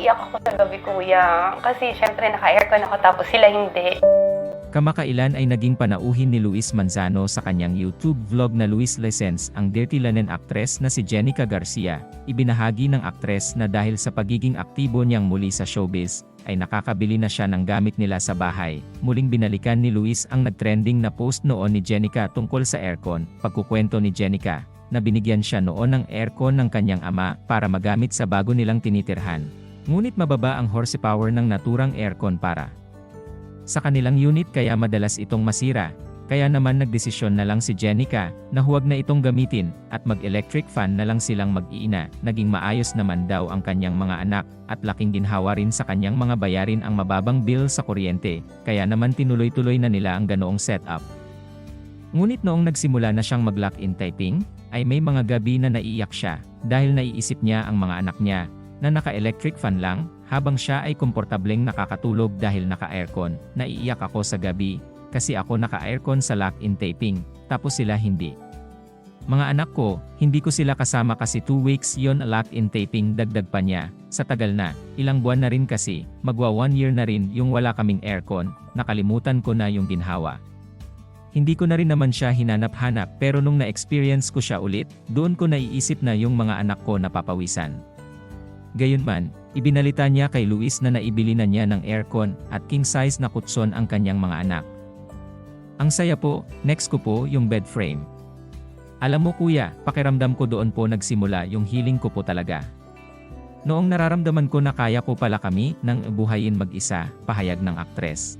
naiiyak ako sa gabi, kuya. Kasi syempre naka-aircon ako tapos sila hindi. Kamakailan ay naging panauhin ni Luis Manzano sa kanyang YouTube vlog na Luis Lessons ang Dirty Linen actress na si Jenica Garcia. Ibinahagi ng aktres na dahil sa pagiging aktibo niyang muli sa showbiz, ay nakakabili na siya ng gamit nila sa bahay. Muling binalikan ni Luis ang nagtrending na post noon ni Jenica tungkol sa aircon. Pagkukwento ni Jenica, na binigyan siya noon ng aircon ng kanyang ama para magamit sa bago nilang tinitirhan. Ngunit mababa ang horsepower ng naturang aircon para sa kanilang unit kaya madalas itong masira. Kaya naman nagdesisyon na lang si Jenica na huwag na itong gamitin at mag-electric fan na lang silang mag-iina. Naging maayos naman daw ang kanyang mga anak at laking ginhawa rin sa kanyang mga bayarin ang mababang bill sa kuryente. Kaya naman tinuloy-tuloy na nila ang ganoong setup. Ngunit noong nagsimula na siyang mag-lock-in typing, ay may mga gabi na naiiyak siya dahil naiisip niya ang mga anak niya na naka-electric fan lang habang siya ay komportableng nakakatulog dahil naka-aircon. Naiiyak ako sa gabi kasi ako naka-aircon sa lock-in taping tapos sila hindi. Mga anak ko, hindi ko sila kasama kasi 2 weeks yon lock-in taping dagdag pa niya. Sa tagal na, ilang buwan na rin kasi, magwa 1 year na rin yung wala kaming aircon, nakalimutan ko na yung ginhawa. Hindi ko na rin naman siya hinanap-hanap pero nung na-experience ko siya ulit, doon ko naiisip na yung mga anak ko napapawisan. Gayunman, ibinalita niya kay Luis na naibili na niya ng aircon at king size na kutson ang kanyang mga anak. Ang saya po, next ko po yung bed frame. Alam mo kuya, pakiramdam ko doon po nagsimula yung healing ko po talaga. Noong nararamdaman ko na kaya ko pala kami nang buhayin mag-isa, pahayag ng aktres.